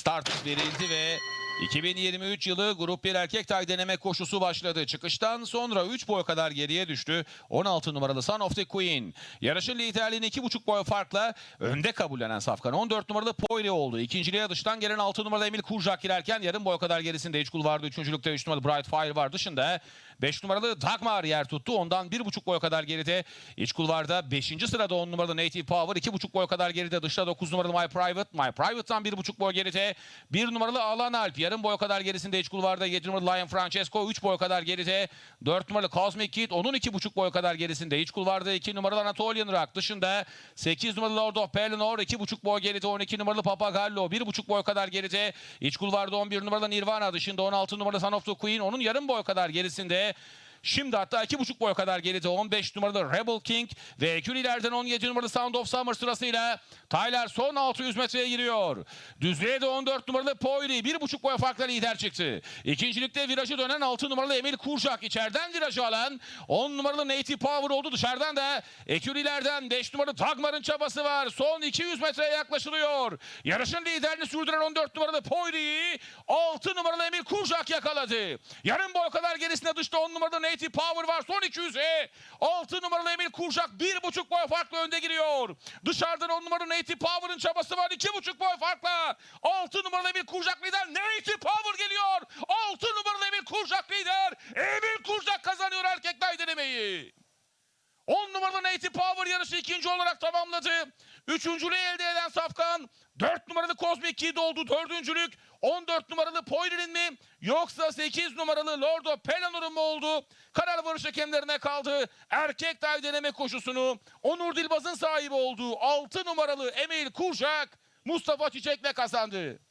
start verildi ve 2023 yılı Grup 1 erkek tay deneme koşusu başladı. Çıkıştan sonra 3 boy kadar geriye düştü. 16 numaralı Son of the Queen. Yarışın liderliğini 2,5 boy farkla önde kabullenen Safkan. 14 numaralı Poiri oldu. İkinciliğe dıştan gelen 6 numaralı Emil Kurjak girerken yarım boy kadar gerisinde Hiçkul vardı. Üçüncülükte 3 numaralı Bright Fire var. Dışında 5 numaralı Dagmar yer tuttu. Ondan 1,5 boy kadar geride. İç kulvarda 5. sırada 10 numaralı Native Power. 2,5 boy kadar geride. Dışta 9 numaralı My Private. My Private'dan 1,5 boy geride. 1 numaralı Alan Alp. Yarım boy kadar gerisinde iç kulvarda. 7 numaralı Lion Francesco. 3 boy kadar geride. 4 numaralı Cosmic Kid. Onun 2,5 boy kadar gerisinde. İç kulvarda 2 numaralı Anatolian Rock. Dışında 8 numaralı Lord of Pelennor. 2,5 boy geride. 12 numaralı Papagallo. 1,5 boy kadar geride. İç kulvarda 11 numaralı Nirvana. Dışında 16 numaralı Son of the Queen. Onun yarım boy kadar gerisinde. Şimdi hatta 2,5 boy kadar geride 15 numaralı Rebel King ve Ekülilerden 17 numaralı Sound of Summer sırasıyla Tyler son 600 metreye giriyor. Düzlüğe de 14 numaralı Poiri 1,5 boy farkla lider çıktı. İkincilikte virajı dönen 6 numaralı Emil Kurşak içeriden virajı alan 10 numaralı Native Power oldu. Dışarıdan da Ekülilerden 5 numaralı Dagmar'ın çabası var. Son 200 metreye yaklaşılıyor. Yarışın liderini sürdüren 14 numaralı Poiri'yi 6 numaralı Emil Kurşak yakaladı. Yarım boy kadar gerisinde dışta 10 numaralı Native Power var. Son 200'e 6 numaralı Emil Kurşak 1,5 boy farkla önde giriyor. Dışarıdan 10 numaralı Native Power'ın çabası var. 2,5 boy farkla 6 numaralı Emil Kurşak lider. Native Power geliyor. 6 numaralı Emil Kurşak lider. Emil Kurşak kazanıyor erkekler denemeyi. 10 numaralı Native Power yarışı ikinci olarak tamamladı. Üçüncülüğü elde eden Safkan 4 numaralı Cosmic Kid oldu. Dördüncülük 14 numaralı Poiri'nin mi yoksa 8 numaralı Lordo Pelanor'un mu oldu? Karar varış hakemlerine kaldı. Erkek dive deneme koşusunu Onur Dilbaz'ın sahibi olduğu 6 numaralı Emil Kurşak Mustafa Çiçek'le kazandı.